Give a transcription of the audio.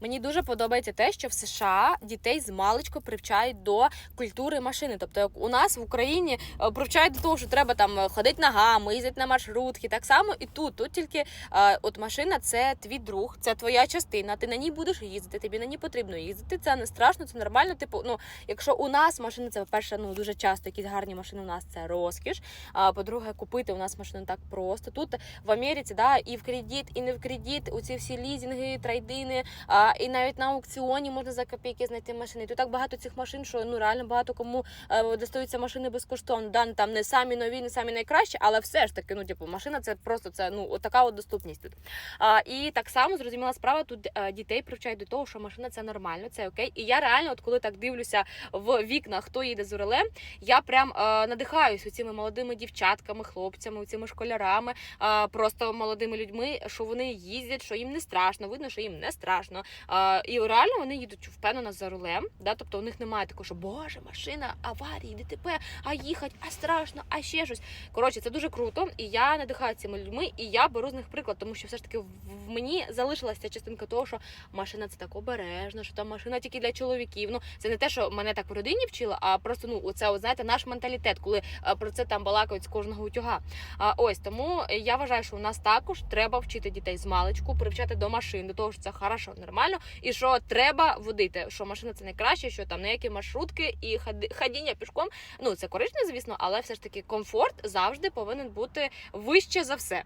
Мені дуже подобається те, що в США дітей з маличку привчають до культури машини. Тобто, як у нас в Україні е, привчають до того, що треба там е, ходити ногами, їздити на маршрутки. Так само і тут. Тут тільки е, от машина це твій друг, це твоя частина. Ти на ній будеш їздити, тобі на ній потрібно їздити. Це не страшно, це нормально. Типу, ну якщо у нас машини, це по-перше, ну дуже часто якісь гарні машини у нас це розкіш. А по-друге, купити у нас машину так просто. Тут в Америці, да, і в кредит, і не в кредит, у ці всі лізінги, трейдини, і навіть на аукціоні можна за копійки знайти машини. Тут так багато цих машин, що ну реально багато кому е, достаються машини безкоштовно. Да, ну, там не самі нові, не самі найкращі, але все ж таки, ну типу, машина це просто це ну така от доступність тут. А, і так само зрозуміла справа, тут е, дітей привчають до того, що машина це нормально, це окей. І я реально, от коли так дивлюся в вікна, хто їде з рулем, я прям е, надихаюсь цими молодими дівчатками, хлопцями, цими школярами, е, просто молодими людьми, що вони їздять, що їм не страшно, видно, що їм не страшно. І реально вони їдуть впевнено за рулем. Да? Тобто у них немає такого, що боже, машина, аварії, ДТП, а їхать, а страшно, а ще щось. Коротше, це дуже круто, і я надихаю цими людьми, і я беру з них приклад, тому що все ж таки в мені залишилася частинка того, що машина це так обережно, що там машина тільки для чоловіків. Ну це не те, що мене так в родині вчили, а просто ну оце, знаєте, наш менталітет, коли е, про це там балакають з кожного утюга. А ось тому я вважаю, що у нас також треба вчити дітей з маличку, привчати до машин, до того, що це хорошо, нормально, і що треба водити, що машина це найкраще, що там ніякі маршрутки і ходіння пішком. Ну це корисно, звісно, але все ж таки комфорт завжди повинен бути вище за все.